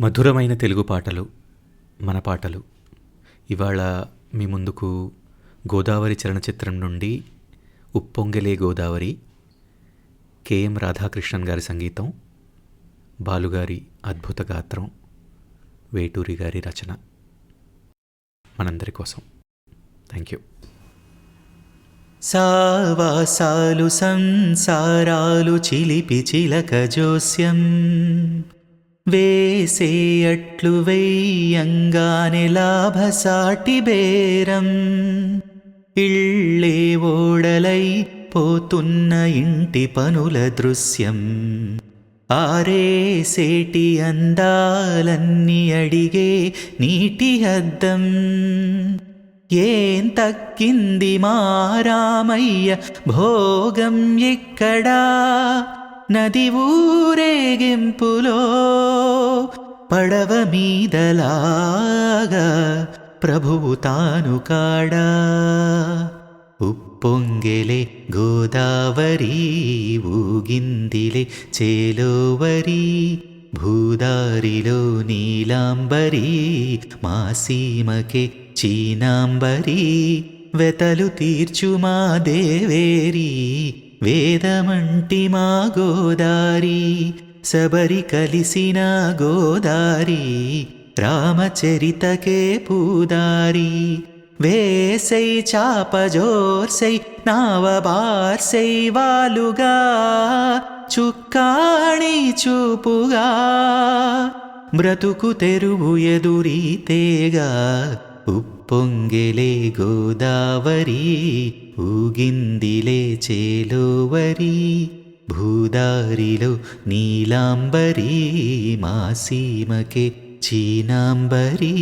మధురమైన తెలుగు పాటలు మన పాటలు. ఇవాళ మీ ముందుకు గోదావరి చలనచిత్రం నుండి ఉప్పొంగలే గోదావరి కెఎం రాధాకృష్ణన్ గారి సంగీతం బాలుగారి అద్భుత గాత్రం వేటూరి గారి రచన మనందరి కోసం. థ్యాంక్ యూ సావాసాలు సంసారాలు చిలిపి చిలక జోస్యం. వేసేయట్లు వెయ్యంగానే లాభసాటి బేరం. ఇళ్ళే ఓడలై పోతున్న ఇంటి పనుల దృశ్యం. ఆరేసేటి అందాలన్నీ అడిగే నీటి అద్దం. ఏం తక్కింది మారామయ్య భోగం ఎక్కడా? నది ఊరేగింపులో పడవ మీదలాగా ప్రభువు తాను కాడా. ఉప్పొంగెలే గోదావరి ఊగిందిలే చేలోవరి భూదారిలో నీలాంబరి మా సీమకే చీనాంబరి వెతలు తీర్చు మా దేవేరి వేదమంటి మా గోదారి శబరి కలిసిన గోదారి రామచరితకే పూదారి. వేసై చాపజోర్సై నావబార్సై వాలుగా చుక్కాణి చూపుగా. బ్రతుకు తెరువు ఎదురీతేగా ఉప్పొంగెలే గోదావరి ఊగిందిలే చేలోవరి భూదారిలో నీలాంబరి మా సీమకే చీనాంబరీ